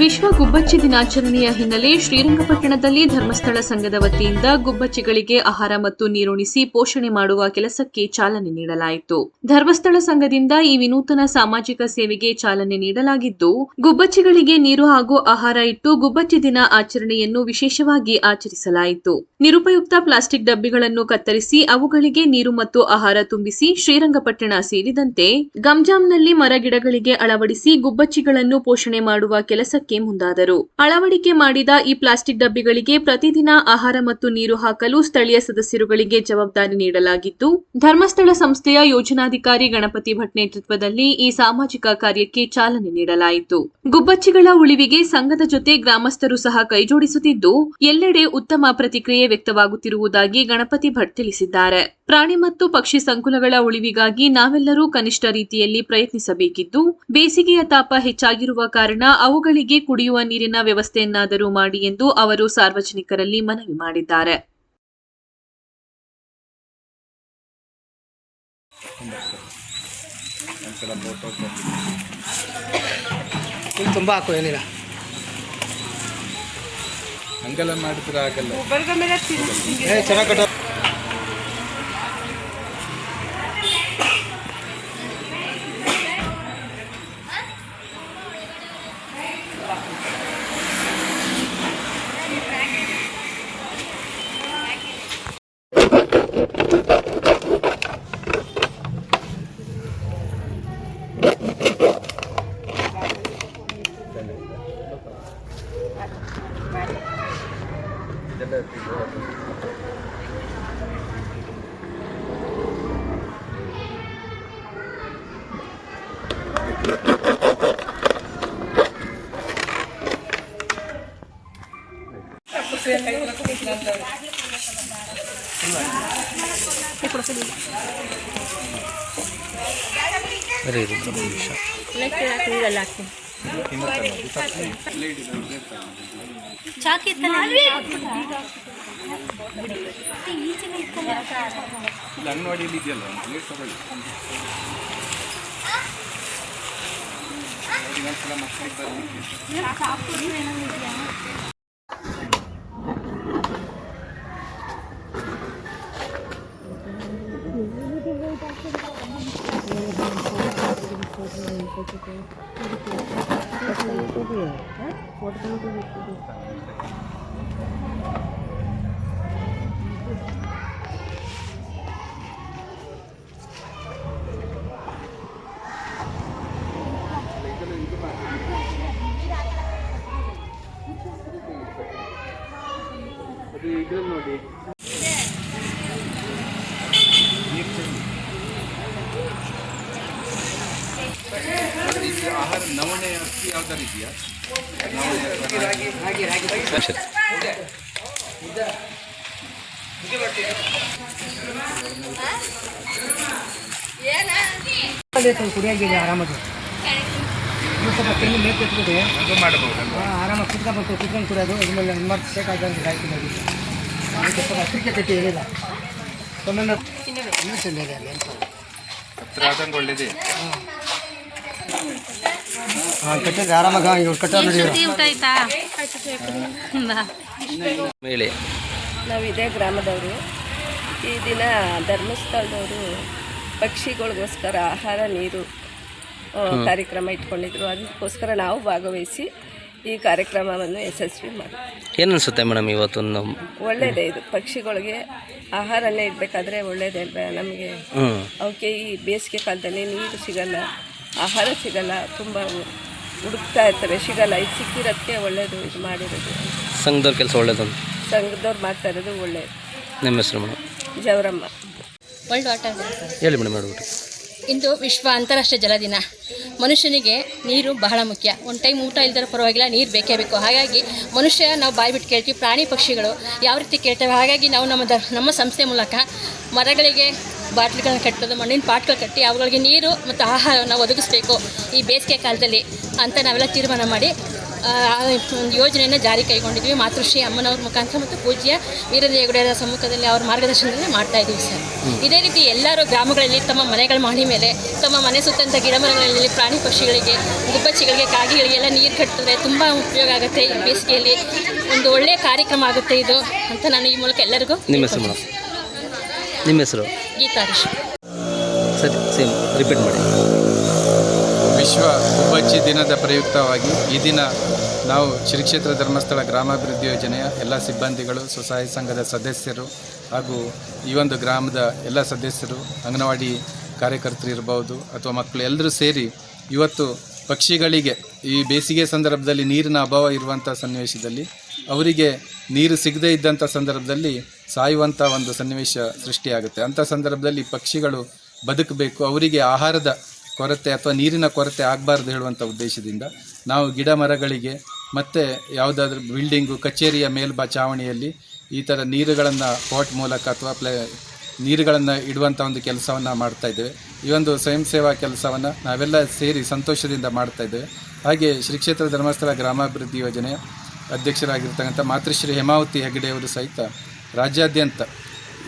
ವಿಶ್ವ ಗುಬ್ಬಚ್ಚಿ ದಿನಾಚರಣೆಯ ಹಿನ್ನೆಲೆ ಶ್ರೀರಂಗಪಟ್ಟಣದಲ್ಲಿ ಧರ್ಮಸ್ಥಳ ಸಂಘದ ವತಿಯಿಂದ ಗುಬ್ಬಚ್ಚಿಗಳಿಗೆ ಆಹಾರ ಮತ್ತು ನೀರುಣಿಸಿ ಪೋಷಣೆ ಮಾಡುವ ಕೆಲಸಕ್ಕೆ ಚಾಲನೆ ನೀಡಲಾಯಿತು. ಧರ್ಮಸ್ಥಳ ಸಂಘದಿಂದ ಈ ವಿನೂತನ ಸಾಮಾಜಿಕ ಸೇವೆಗೆ ಚಾಲನೆ ನೀಡಲಾಗಿದ್ದು, ಗುಬ್ಬಚ್ಚಿಗಳಿಗೆ ನೀರು ಹಾಗೂ ಆಹಾರ ಇಟ್ಟು ಗುಬ್ಬಚ್ಚಿ ದಿನ ಆಚರಣೆಯನ್ನು ವಿಶೇಷವಾಗಿ ಆಚರಿಸಲಾಯಿತು. ನಿರುಪಯುಕ್ತ ಪ್ಲಾಸ್ಟಿಕ್ ಡಬ್ಬಿಗಳನ್ನು ಕತ್ತರಿಸಿ ಅವುಗಳಿಗೆ ನೀರು ಮತ್ತು ಆಹಾರ ತುಂಬಿಸಿ ಶ್ರೀರಂಗಪಟ್ಟಣ ಸೇರಿದಂತೆ, ಗಂಜಾಂನಲ್ಲಿ ಮರಗಿಡಗಳಿಗೆ ಅಳವಡಿಸಿ ಗುಬ್ಬಚ್ಚಿಗಳನ್ನು ಪೋಷಣೆ ಮಾಡುವ ಕೆಲಸಕ್ಕೆ ಮುಂದಾದರು. ಅಳವಡಿಕೆ ಮಾಡಿದ ಈ ಪ್ಲಾಸ್ಟಿಕ್ ಡಬ್ಬಿಗಳಿಗೆ ಪ್ರತಿದಿನ ಆಹಾರ ಮತ್ತು ನೀರು ಹಾಕಲು ಸ್ಥಳೀಯ ಸದಸ್ಯರುಗಳಿಗೆ ಜವಾಬ್ದಾರಿ ನೀಡಲಾಗಿದ್ದು, ಧರ್ಮಸ್ಥಳ ಸಂಸ್ಥೆಯ ಯೋಜನಾಧಿಕಾರಿ ಗಣಪತಿ ಭಟ್ ನೇತೃತ್ವದಲ್ಲಿ ಈ ಸಾಮಾಜಿಕ ಕಾರ್ಯಕ್ಕೆ ಚಾಲನೆ ನೀಡಲಾಯಿತು. ಗುಬ್ಬಚ್ಚಿಗಳ ಉಳಿವಿಗೆ ಸಂಘದ ಜೊತೆ ಗ್ರಾಮಸ್ಥರು ಸಹ ಕೈಜೋಡಿಸುತ್ತಿದ್ದು, ಎಲ್ಲೆಡೆ ಉತ್ತಮ ಪ್ರತಿಕ್ರಿಯೆ ವ್ಯಕ್ತವಾಗುತ್ತಿರುವುದಾಗಿ ಗಣಪತಿ ಭಟ್ ತಿಳಿಸಿದ್ದಾರೆ. ಪ್ರಾಣಿ ಮತ್ತು ಪಕ್ಷಿ ಸಂಕುಲಗಳ ಉಳಿವಿಗಾಗಿ ನಾವೆಲ್ಲರೂ ಕನಿಷ್ಠ ರೀತಿಯಲ್ಲಿ ಪ್ರಯತ್ನಿಸಬೇಕಿದ್ದು, ಬೇಸಿಗೆಯ ತಾಪ ಹೆಚ್ಚಾಗಿರುವ ಕಾರಣ ಅವುಗಳಿಗೆ ಕುಡಿಯುವ ನೀರಿನ ವ್ಯವಸ್ಥೆಯನ್ನಾದರೂ ಮಾಡಿ ಎಂದು ಅವರು ಸಾರ್ವಜನಿಕರಲ್ಲಿ ಮನವಿ ಮಾಡಿದ್ದಾರೆ. ತುಂಬ ಹಾಕು ಏನಿಲ್ಲ ಹಂಗೆಲ್ಲ ಮಾಡಿದ್ರೆ ಆಗಲ್ಲ ಏ ಚೆನ್ನಾಗಿ ಕಟ್ಟೋ ಬರೀ ಇದು ಒಂದು ನಿಮಿಷ ಚಾಕಿ ಇಲ್ಲಿ ಅಂಗನವಾಡಿಯಲ್ಲಿ ಇದೆಯಲ್ಲ ಒಂದು ಪ್ಲೇಟ್ ತಗೊಳ್ಳಿ ಇನ್ನೊಂದ್ಸಲ ಮಕ್ಕಳಿಗೆ అది ఇక్కడ ನೋಡಿ ಇದು. ಆಹಾರ ನವಣೆ ಅಕ್ಕಿ ಯಾವ್ದಾರು ಇದೆಯಾ ಕುಡಿಯಾಗಿದೆ ಆರಾಮಾಗಿ. ಸ್ವಲ್ಪ ತಿಂದು ಅದು ಮಾಡಬಹುದು. ಆರಾಮಾಗಿ ಕುತ್ಕೊಂಡು ಕುಡಿಯೋದು. ಇದ್ಮೇಲೆ ಮತ್ತೆ ಬೇಕಾದಂಗೆ ಗಾಯ್ತು ನೋಡಿ. ಅದಕ್ಕೆ ಸ್ವಲ್ಪ ಹತ್ತಿರಿಕೆ ಕಟ್ಟಿ ಏನಿಲ್ಲ ತೊಂದರೆ ಇನ್ನೂ ಚೆಂದಿದೆ ಅಲ್ಲಿ ಅಂತ ಆದಂಗೆ ಹಾಂ. ಕಟ್ಟಿದ್ರೆ ಆರಾಮಾಗಿ ಇವ್ರು ಕಟ್ಟಾರ ನೋಡಿ ಇವ್ರು. ಊಟ ಆಯ್ತಾ? ಹೇಳಿ ನಾವು ಇದೇ ಗ್ರಾಮದವರು. ಈ ದಿನ ಧರ್ಮಸ್ಥಳದವರು ಪಕ್ಷಿಗಳಿಗೋಸ್ಕರ ಆಹಾರ ನೀರು ಕಾರ್ಯಕ್ರಮ ಇಟ್ಕೊಂಡಿದ್ರು. ಅದಕ್ಕೋಸ್ಕರ ನಾವು ಭಾಗವಹಿಸಿ ಈ ಕಾರ್ಯಕ್ರಮವನ್ನು ಯಶಸ್ವಿ ಮಾಡಿ. ಏನು ಅನಿಸುತ್ತೆ ಮೇಡಮ್ ಇವತ್ತು ನಮ್ಮ ಒಳ್ಳೆಯದೇ ಇದು. ಪಕ್ಷಿಗಳಿಗೆ ಆಹಾರನೇ ಇಡಬೇಕಾದ್ರೆ ಒಳ್ಳೇದೇ ನಮಗೆ ಅವಕ್ಕೆ ಈ ಬೇಸಿಗೆ ಕಾಲದಲ್ಲಿ ನೀರು ಸಿಗಲ್ಲ ಆಹಾರ ಸಿಗಲ್ಲ ತುಂಬ ಹುಡುಕ್ತಾ ಇರ್ತವೆ ಸಿಗಲ್ಲ ಇದು ಸಿಕ್ಕಿರೋದಕ್ಕೆ ಒಳ್ಳೇದು ಇದು ಮಾಡಿರೋದು. ಸಂಘದವ್ರ ಕೆಲಸ ಒಳ್ಳೇದು ಸಂಘದವ್ರು ಮಾಡ್ತಾ ಇರೋದು ಒಳ್ಳೇದು. ನಿಮ್ಮ ಹೆಸರು ಮೇಡಮ್? ಜವರಮ್ಮ. ಒಳ್ಳೆ ವಾಟರ್ ಡೇ ಸರ್ ಹೇಳಿ ಮೇಡಮ್ ಹೇಳ್ಬಿಟ್ಟು. ಇಂದು ವಿಶ್ವ ಅಂತಾರಾಷ್ಟ್ರೀಯ ಜಲ ದಿನ ಮನುಷ್ಯನಿಗೆ ನೀರು ಬಹಳ ಮುಖ್ಯ. ಒಂದು ಟೈಮ್ ಊಟ ಇಲ್ದರೂ ಪರವಾಗಿಲ್ಲ, ನೀರು ಬೇಕೇ ಬೇಕು. ಹಾಗಾಗಿ ಮನುಷ್ಯ ನಾವು ಬಾಯಿ ಬಿಟ್ಟು ಕೇಳ್ತೀವಿ, ಪ್ರಾಣಿ ಪಕ್ಷಿಗಳು ಯಾವ ರೀತಿ ಕೇಳ್ತೇವೆ? ಹಾಗಾಗಿ ನಾವು ನಮ್ಮ ದ, ನಮ್ಮ ಸಂಸ್ಥೆ ಮೂಲಕ ಮರಗಳಿಗೆ ಬಾಟ್ಲಿಗಳನ್ನ ಕಟ್ಟೋದು ಮಣ್ಣಿನ ಪಾಟ್ಗಳು ಕಟ್ಟಿ ಅವುಗಳಿಗೆ ನೀರು ಮತ್ತು ಆಹಾರವನ್ನು ಒದಗಿಸ್ಬೇಕು ಈ ಬೇಸಿಗೆ ಕಾಲದಲ್ಲಿ ಅಂತ ನಾವೆಲ್ಲ ತೀರ್ಮಾನ ಮಾಡಿ ಒಂದು ಯೋಜನೆಯನ್ನು ಜಾರಿ ಕೈಗೊಂಡಿದ್ವಿ ಮಾತೃಶ್ರೀ ಅಮ್ಮನವ್ರ ಮುಖಾಂತರ ಮತ್ತು ಪೂಜ್ಯ ವೀರದೇಗುಡಿಯವರ ಸಮ್ಮುಖದಲ್ಲಿ ಅವ್ರ ಮಾರ್ಗದರ್ಶನದಲ್ಲಿ ಮಾಡ್ತಾ ಇದ್ದೀವಿ ಸರ್. ಇದೇ ರೀತಿ ಎಲ್ಲರೂ ಗ್ರಾಮಗಳಲ್ಲಿ ತಮ್ಮ ಮನೆಗಳ ಮಾಡಿ ಮೇಲೆ ತಮ್ಮ ಮನೆ ಸುತ್ತಂತ ಗಿಡ ಮರಗಳಲ್ಲಿ ಪ್ರಾಣಿ ಪಕ್ಷಿಗಳಿಗೆ ಗುಬ್ಬಚ್ಚಿಗಳಿಗೆ ಕಾಗಿಗಳಿಗೆಲ್ಲ ನೀರು ಕಟ್ಟಿದ್ರೆ ತುಂಬ ಉಪಯೋಗ ಆಗುತ್ತೆ ಈ ಬೇಸಿಗೆಯಲ್ಲಿ. ಒಂದು ಒಳ್ಳೆಯ ಕಾರ್ಯಕ್ರಮ ಆಗುತ್ತೆ ಇದು ಅಂತ ನಾನು ಈ ಮೂಲಕ ಎಲ್ಲರಿಗೂ ನಿಮ್ಮ ಹೆಸರು ಮೇಡಮ್? ನಿಮ್ಮ ಹೆಸರು? ಗೀತಾರೀಶ್ ಸರಿ ಸೇಮ್ ರಿಪೀಟ್ ಮಾಡಿ. ವಿಶ್ವ ಗುಬ್ಬಚ್ಚಿ ದಿನದ ಪ್ರಯುಕ್ತವಾಗಿ ಈ ದಿನ ನಾವು ಶ್ರೀ ಕ್ಷೇತ್ರ ಧರ್ಮಸ್ಥಳ ಗ್ರಾಮಾಭಿವೃದ್ಧಿ ಯೋಜನೆಯ ಎಲ್ಲ ಸಿಬ್ಬಂದಿಗಳು, ಸ್ವಸಹಾಯ ಸಂಘದ ಸದಸ್ಯರು ಹಾಗೂ ಈ ಒಂದು ಗ್ರಾಮದ ಎಲ್ಲ ಸದಸ್ಯರು, ಅಂಗನವಾಡಿ ಕಾರ್ಯಕರ್ತರು ಇರಬಹುದು ಅಥವಾ ಮಕ್ಕಳು ಎಲ್ಲರೂ ಸೇರಿ ಇವತ್ತು ಪಕ್ಷಿಗಳಿಗೆ ಈ ಬೇಸಿಗೆ ಸಂದರ್ಭದಲ್ಲಿ ನೀರಿನ ಅಭಾವ ಇರುವಂಥ ಸನ್ನಿವೇಶದಲ್ಲಿ ಅವರಿಗೆ ನೀರು ಸಿಗದೇ ಇದ್ದಂಥ ಸಂದರ್ಭದಲ್ಲಿ ಸಾಯುವಂಥ ಒಂದು ಸನ್ನಿವೇಶ ಸೃಷ್ಟಿಯಾಗುತ್ತೆ. ಅಂಥ ಸಂದರ್ಭದಲ್ಲಿ ಪಕ್ಷಿಗಳು ಬದುಕಬೇಕು. ಅವರಿಗೆ ಆಹಾರದ ಕೊರತೆ ಅಥವಾ ನೀರಿನ ಕೊರತೆ ಆಗಬಾರ್ದು ಹೇಳುವಂಥ ಉದ್ದೇಶದಿಂದ ನಾವು ಗಿಡ ಮರಗಳಿಗೆ ಮತ್ತು ಯಾವುದಾದ್ರೂ ಬಿಲ್ಡಿಂಗು ಕಚೇರಿಯ ಮೇಲ್ಬಾ ಚಾವಣಿಯಲ್ಲಿ ಈ ಥರ ನೀರುಗಳನ್ನು ಪಾಟ್ ಮೂಲಕ ಅಥವಾ ಪ್ಲೇ ನೀರುಗಳನ್ನು ಇಡುವಂಥ ಒಂದು ಕೆಲಸವನ್ನು ಮಾಡ್ತಾ ಇದ್ದೇವೆ. ಈ ಒಂದು ಸ್ವಯಂ ಸೇವಾ ಕೆಲಸವನ್ನು ನಾವೆಲ್ಲ ಸೇರಿ ಸಂತೋಷದಿಂದ ಮಾಡ್ತಾ ಇದ್ದೇವೆ. ಹಾಗೆ ಶ್ರೀ ಕ್ಷೇತ್ರ ಧರ್ಮಸ್ಥಳ ಗ್ರಾಮಾಭಿವೃದ್ಧಿ ಯೋಜನೆಯ ಅಧ್ಯಕ್ಷರಾಗಿರ್ತಕ್ಕಂಥ ಮಾತೃಶ್ರೀ ಹೇಮಾವತಿ ಹೆಗಡೆಯವರು ಸಹಿತ ರಾಜ್ಯಾದ್ಯಂತ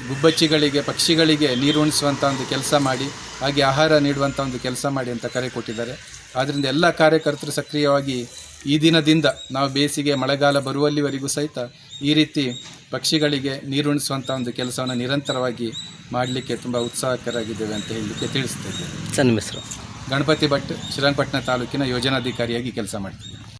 ಗುಬ್ಬಚ್ಚಿಗಳಿಗೆ, ಪಕ್ಷಿಗಳಿಗೆ ನೀರು ಉಣಿಸುವಂಥ ಒಂದು ಕೆಲಸ ಮಾಡಿ ಹಾಗೆ ಆಹಾರ ನೀಡುವಂಥ ಒಂದು ಕೆಲಸ ಮಾಡಿ ಅಂತ ಕರೆ ಕೊಟ್ಟಿದ್ದಾರೆ. ಆದ್ದರಿಂದ ಎಲ್ಲ ಕಾರ್ಯಕರ್ತರು ಸಕ್ರಿಯವಾಗಿ ಈ ದಿನದಿಂದ ನಾವು ಬೇಸಿಗೆ ಮಳೆಗಾಲ ಬರುವಲ್ಲಿವರೆಗೂ ಸಹಿತ ಈ ರೀತಿ ಪಕ್ಷಿಗಳಿಗೆ ನೀರುಣಿಸುವಂಥ ಒಂದು ಕೆಲಸವನ್ನು ನಿರಂತರವಾಗಿ ಮಾಡಲಿಕ್ಕೆ ತುಂಬ ಉತ್ಸಾಹಕರಾಗಿದ್ದೇವೆ ಅಂತ ಹೇಳಲಿಕ್ಕೆ ತಿಳಿಸ್ತಾ ಇದ್ದೇವೆ ಸರ್ ನಿಮ್ಮ ಹೆಸರು? ಗಣಪತಿ ಭಟ್ ಶ್ರೀರಂಗಪಟ್ಟಣ ತಾಲೂಕಿನ ಯೋಜನಾಧಿಕಾರಿಯಾಗಿ ಕೆಲಸ ಮಾಡ್ತಿದ್ದೇವೆ